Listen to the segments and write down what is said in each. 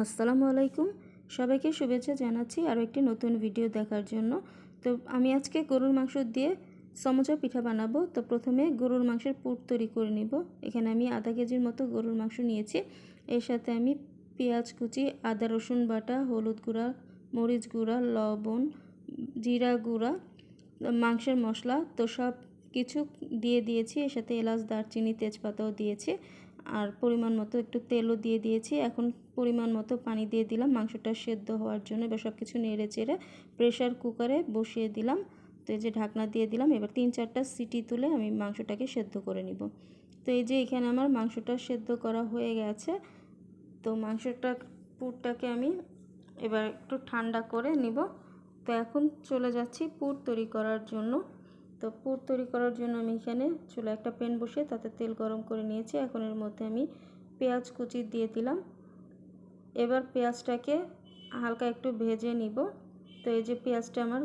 আসসালামু আলাইকুম। সবাইকে শুভেচ্ছা জানাচ্ছি আরও একটি নতুন ভিডিও দেখার জন্য। তো আমি আজকে গরুর মাংস দিয়ে সমচা পিঠা বানাবো। তো প্রথমে গরুর মাংসের পুর তৈরি করে নিব। এখানে আমি আধা কেজির মতো গরুর মাংস নিয়েছি। এর সাথে আমি পেঁয়াজ কুচি, আদা রসুন বাটা, হলুদ গুঁড়া, মরিচ গুঁড়া, লবণ, জিরা গুঁড়া, মাংসের মশলা, তো সব কিছু দিয়ে দিয়েছি। এর সাথে এলাচ, দারচিনি, তেজপাতাও দিয়েছি। আর পরিমাণ মতো একটু তেলও দিয়ে দিয়েছি। এখন পরিমাণ মতো পানি দিয়ে দিলাম। মাংসটা সেদ্ধ হওয়ার জন্য এবার সব কিছু নেড়ে চেড়ে প্রেশার কুকারে বসিয়ে দিলাম। তো এই যে ঢাকনা দিয়ে দিলাম। এবার তিন চারটা সিটি তুলে আমি মাংসটাকে সেদ্ধ করে নিব। তো এই যে এখানে আমার মাংসটা সেদ্ধ করা হয়ে গেছে। তো মাংসটা, পুরটাকে আমি এবার একটু ঠান্ডা করে নিব। তো এখন চলে যাচ্ছি পুর তৈরি করার জন্য। তো পুর তৈরি করার জন্য আমি এখানে চুলে একটা প্যান বসিয়ে তাতে তেল গরম করে নিয়েছি। এখন এর মধ্যে আমি পেঁয়াজ কুচি দিয়ে দিলাম। এবার পেঁয়াজটাকে হালকা একটু ভেজে নিব। তো এই যে পেঁয়াজটা আমার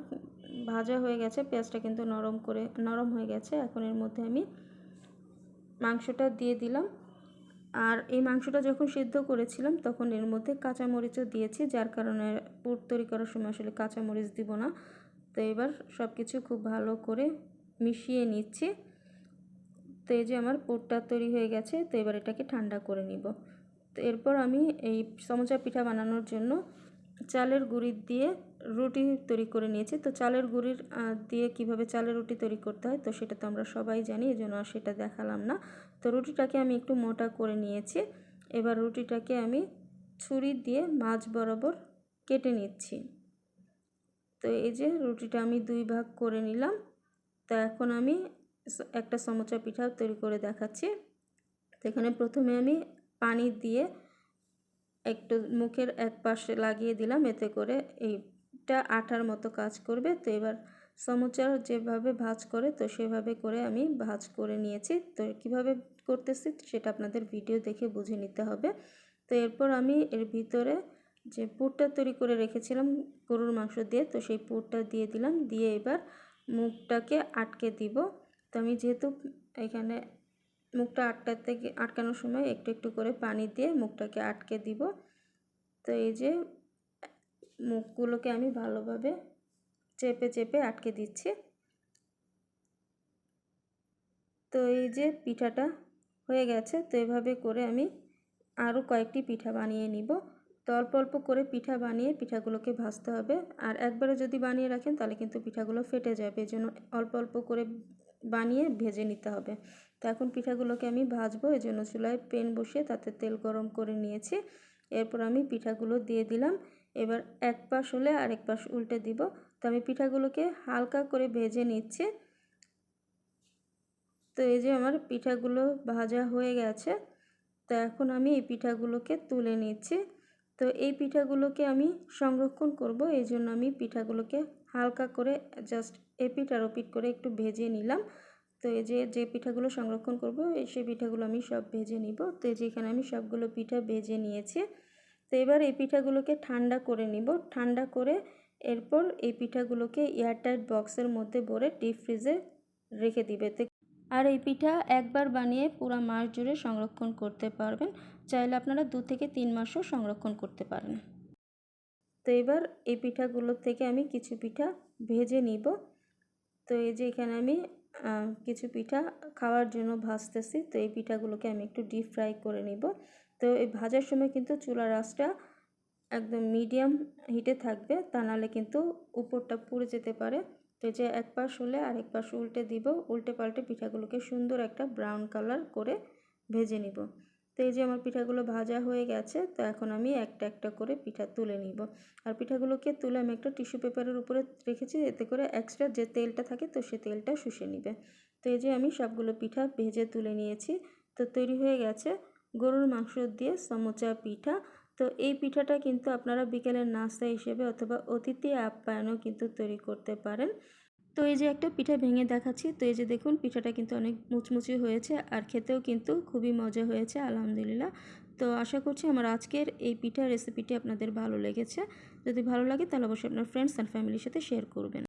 ভাজা হয়ে গেছে, পেঁয়াজটা কিন্তু নরম করে, নরম হয়ে গেছে। এখন এর মধ্যে আমি মাংসটা দিয়ে দিলাম। আর এই মাংসটা যখন সিদ্ধ করেছিলাম, তখন এর মধ্যে কাঁচামরিচও দিয়েছি, যার কারণে পুর তৈরি করার সময় আসলে কাঁচামরিচ দিব না। তো এবার সব কিছু খুব ভালো করে মিশিয়ে নিচ্ছি। তো এই যে আমার পুরটা তৈরি হয়ে গেছে, তো এবার এটাকে ঠান্ডা করে নিব। তো এরপর আমি এই সমচা পিঠা বানানোর জন্য চালের গুঁড়ি দিয়ে রুটি তৈরি করে নিয়েছি। তো চালের গুঁড়ির দিয়ে কীভাবে চালের রুটি তৈরি করতে হয়, তো সেটা তো আমরা সবাই জানি এই জন্য সেটা দেখালাম না। তো রুটিটাকে আমি একটু মোটা করে নিয়েছি। এবার রুটিটাকে আমি ছুরি দিয়ে মাছ বরাবর কেটে নিচ্ছি। তো এই যে রুটিটা আমি দুই ভাগ করে নিলাম। তো এখন আমি একটা সমোচা পিঠা তৈরি করে দেখাচ্ছি। তো এখানে প্রথমে আমি পানি দিয়ে একটু মুখের এক পাশে লাগিয়ে দিলাম, এতে করে এইটা আঠার মতো কাজ করবে। তো এবার সমুচার যেভাবে ভাজ করে, তো সেভাবে করে আমি ভাজ করে নিয়েছি। তো কীভাবে করতেছি সেটা আপনাদের ভিডিও দেখে বুঝে নিতে হবে। তো এরপর আমি এর ভিতরে যে পুরটা তৈরি করে রেখেছিলাম গরুর মাংস দিয়ে, তো সেই পুরটা দিয়ে দিলাম। দিয়ে এবার মুখটাকে আটকে দিব। তো আমি যেহেতু এখানে মুখটা আটকাতে আটকানোর সময় একটু একটু করে পানি দিয়ে মুখটাকে আটকে দিব। তো এই যে মুখগুলোকে আমি ভালোভাবে চেপে চেপে আটকে দিচ্ছি। তো এই যে পিঠাটা হয়ে গেছে, তো এভাবে করে আমি আরও কয়েকটি পিঠা বানিয়ে নিব। তো অল্প অল্প করে পিঠা বানিয়ে পিঠাগুলোকে ভাজতে হবে। আর একবারে যদি বানিয়ে রাখেন, তাহলে কিন্তু পিঠাগুলো ফেটে যাবে। এই জন্য অল্প অল্প করে বানিয়ে ভেজে নিতে হবে। তো এখন পিঠাগুলোকে আমি ভাজবো। এই জন্য চুলায় পেন বসিয়ে তাতে তেল গরম করে নিয়েছি। এরপর আমি পিঠাগুলো দিয়ে দিলাম। এবার এক পাশ হলে আরেক পাশ উল্টে দিব। তো আমি পিঠাগুলোকে হালকা করে ভেজে নিচ্ছি। তো এই যে আমার পিঠাগুলো ভাজা হয়ে গেছে। তো এখন আমি এই পিঠাগুলোকে তুলে নিচ্ছি। তো এই পিঠাগুলোকে আমি সংরক্ষণ করব, এই জন্য আমি পিঠাগুলোকে হালকা করে জাস্ট এপিট আর ওপিট করে একটু ভেজে নিলাম। তো এই যে যে পিঠাগুলো সংরক্ষণ করব সেই পিঠাগুলো আমি সব ভেজে নিব। তো এই যে, এখানে আমি সবগুলো পিঠা ভেজে নিয়েছি। তো এবার এই পিঠাগুলোকে ঠান্ডা করে নিব। ঠান্ডা করে এরপর এই পিঠাগুলোকে এয়ারটাইট বক্সের মধ্যে ভরে ডিপ ফ্রিজে রেখে দিবে। আর এই পিঠা একবার বানিয়ে পুরো মাস জুড়ে সংরক্ষণ করতে পারবেন। চাইলে আপনারা দু থেকে তিন মাসও সংরক্ষণ করতে পারেন। তো এবার এই পিঠাগুলো থেকে আমি কিছু পিঠা ভেজে নিব। তো এই যে এখানে আমি কিছু পিঠা খাওয়ার জন্য ভাজতেছি। তো এই পিঠাগুলোকে আমি একটু ডিপ ফ্রাই করে নিব। তো এই ভাজার সময় কিন্তু চুলার আঁচটা একদম মিডিয়াম হিটে থাকবে। তা নাহলে কিন্তু উপরটা পুড়ে যেতে পারে। তো যে এক পাশ হলে আরেক পাশ উল্টে দিব। উল্টে পাল্টে পিঠাগুলোকে সুন্দর একটা ব্রাউন কালার করে ভেজে নিব। তো এই যে আমার পিঠাগুলো ভাজা হয়ে গেছে, তো এখন আমি একটা একটা করে পিঠা তুলে নিব। আর পিঠাগুলোকে তুলে আমি একটা টিস্যু পেপারের উপরে রেখেছি, এতে করে এক্সট্রা যে তেলটা থাকে, তো সে তেলটা শুষে নিবে। তো এই যে আমি সবগুলো পিঠা ভেজে তুলে নিয়েছি, তো তৈরি হয়ে গেছে গরুর মাংস দিয়ে সমোচা পিঠা। তো এই পিঠাটা কিন্তু আপনারা বিকেলের নাস্তা হিসেবে অথবা অতিথি আপ্যায়নও কিন্তু তৈরি করতে পারেন। তো এই যে একটা পিঠা ভেঙে দেখাচ্ছি, তো এই যে দেখুন পিঠাটা কিন্তু অনেক মুচমুচি হয়েছে আর খেতেও কিন্তু খুবই মজা হয়েছে, আলহামদুলিল্লাহ। তো আশা করছি আমার আজকের এই পিঠা রেসিপিটি আপনাদের ভালো লেগেছে। যদি ভালো লাগে তাহলে অবশ্যই আপনার ফ্রেন্ডস অ্যান্ড ফ্যামিলির সাথে শেয়ার করবেন।